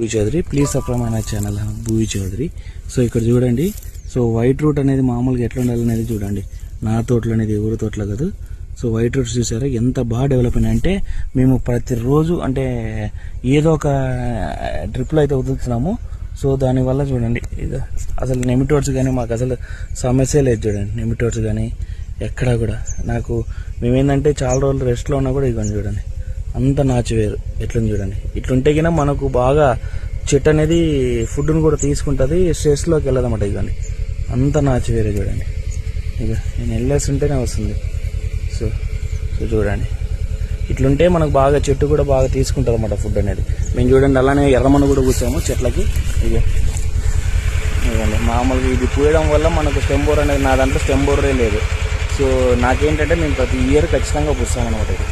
Bhuvi Chaudhary please subscribe my channel Bhuvi Chaudhary. So ఇక్కడ చూడండి. So white root అనేది మామూలుగా ఎట్లా ఉండాలనేది చూడండి. నా తోటలు అనేది ఎవరి తోటలో కాదు. సో వైట్ రూట్స్ చూసారా? ఎంత బాగా డెవలప్ అంటే మేము ప్రతిరోజు అంటే ఏదో ఒక ట్రిప్లో అయితే వదులుతున్నాము. సో దానివల్ల చూడండి. ఇది అసలు నెమిటోడ్స్ కానీ మాకు అసలు సమస్య లేదు చూడండి. నెమిటోడ్స్ కానీ ఎక్కడా కూడా. నాకు మేమేందంటే చాలా రోజులు రెస్ట్లో ఉన్నా కూడా ఇవ్వండి చూడండి. అంత నాచు ఎట్లని చూడండి. ఇట్లుంటే కన్నా మనకు బాగా చెట్టు అనేది ఫుడ్ను కూడా తీసుకుంటుంది స్ట్రెస్లోకి వెళ్ళదన్నమాట ఇవ్వండి అంత నాచు చూడండి. ఇక నేను వెళ్ళేస్తుంటేనే వస్తుంది. సో సో చూడండి. ఇట్లుంటే మనకు బాగా చెట్టు కూడా బాగా తీసుకుంటుంది అనమాట ఫుడ్ అనేది. మేము చూడండి అలానే ఎర్రమన్ను కూడా కూర్చాము చెట్లకి. ఇక మామూలుగా ఇది పూయడం వల్ల మనకు స్టెంబోర్ అనేది నా దాంట్లో స్టెంబోరే లేదు. సో నాకేంటంటే మేము ప్రతి ఇయర్ ఖచ్చితంగా పూస్తామన్నమాట ఇది.